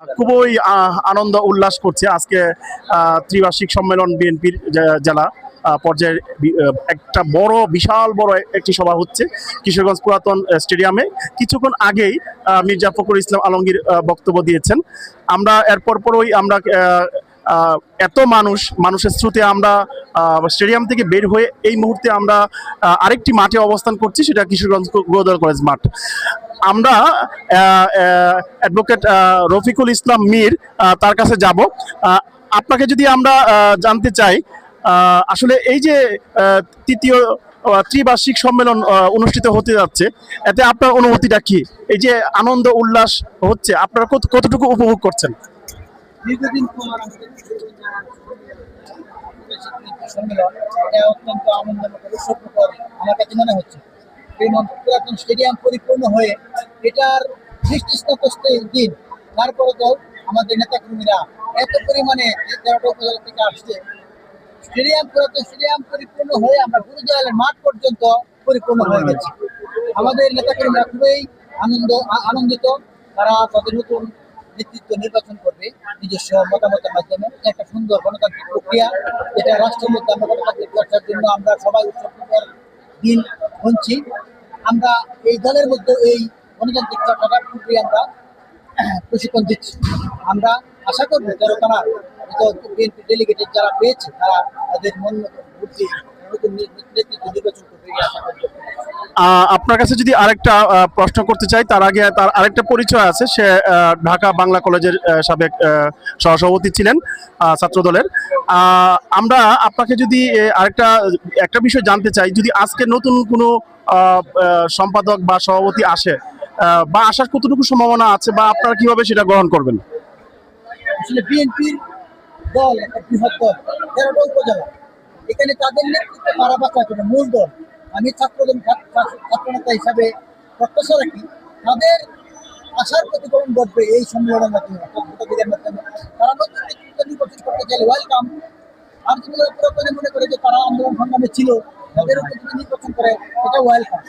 খুবই আনন্দ উল্লাস করছে আজকে ত্রিবার্ষিক সম্মেলন বিএনপির জেলা আহ, পর্যায়ের একটা বড় বিশাল বড় একটি সভা হচ্ছে কিশোরগঞ্জ পুরাতন স্টেডিয়ামে। কিছুক্ষণ আগেই মির্জা ফখরুল ইসলাম আলমগীর বক্তব্য দিয়েছেন। আমরা এরপর পরই আমরা এত মানুষ মানুষের স্রোতে আমরা স্টেডিয়াম থেকে বের হয়ে এই মুহূর্তে আমরা আরেকটি মাঠে অবস্থান করছি সেটা কিশোরগঞ্জ গোদল কলেজ মাঠ। আমরা অ্যাডভোকেট রফিকুল ইসলাম মীর তার কাছে যাব। আপনাকে যদি আমরা জানতে চাই আসলে এই যে তৃতীয় ত্রিবার্ষিক সম্মেলন অনুষ্ঠিত হতে যাচ্ছে, এতে আপনার অনুভূতিটা কি? এই যে আনন্দ, উল্লাস হচ্ছে, আপনারা কতটুকু উপভোগ করছেন? সম্মেলন, এটা অত্যন্ত আমার কাছে মনে হচ্ছে? এই পুরাতন স্টেডিয়াম পরিপূর্ণ হয়ে এটার সৃষ্টি দিন। তারপরে তো আমাদের নেতাকর্মীরা এত পরিমাণে উপজেলা থেকে আসছে। স্টেডিয়াম পুরাতন স্টেডিয়াম পরিপূর্ণ হয়ে আমরা গুরুদয়ালের মাঠ পর্যন্ত পরিপূর্ণ হয়ে গেছে। আমাদের নেতাকর্মীরা খুবই আনন্দ আনন্দিত। তারা তাদের নতুন নেতৃত্ব নির্বাচন করবে, নিজস্ব মতামতের মাধ্যমে। একটা সুন্দর গণতান্ত্রিক প্রক্রিয়া। এটা রাষ্ট্রের মধ্যে আমরা গণতান্ত্রিক চর্চার জন্য আমরা সবাই উৎসবমুখর দিন গুনছি। আমরা এই দলের মধ্যে এই গণতান্ত্রিক চর্চাটার খুবই আমরা প্রশিক্ষণ দিচ্ছি। আমরা আশা করব যারা তারা বিএনপি ডেলিগেটেড যারা পেয়েছে, তারা তাদের মন বুদ্ধি আপনার কাছে যদি আরেকটা প্রশ্ন করতে চাই তার আগে তার আরেকটা পরিচয় আছে। সে ঢাকা বাংলা কলেজের সাবেক সহসভাপতি ছিলেন ছাত্রদলের। আমরা আপনাকে যদি আরেকটা একটা বিষয় জানতে চাই যদি আজকে নতুন কোনো সম্পাদক বা সভাপতি আসে বা আসার কতটুকু সম্ভাবনা আছে বা আপনারা কীভাবে সেটা গ্রহণ করবেন? আসলে বিএনপির দল একটা বৃহৎ দল তেরোটা উপজেলা এখানে তাদের নেতৃত্বে তারা বাঁচা করে মূল দল। আমি ছাত্র ছাত্রনেতা হিসাবে প্রত্যাশা রাখি, তাদের আশার প্রতিফলন ঘটবে এই সম্মেলনের মাধ্যমে। মাধ্যমে। তারা নতুন নেতৃত্ব নির্বাচন করতে চাইলে ওয়েলকাম আর যদি মনে করে যে তারা আন্দোলন সংগ্রামে ছিল, তাদের উপর যদি নির্বাচন করে এটা ওয়েলকাম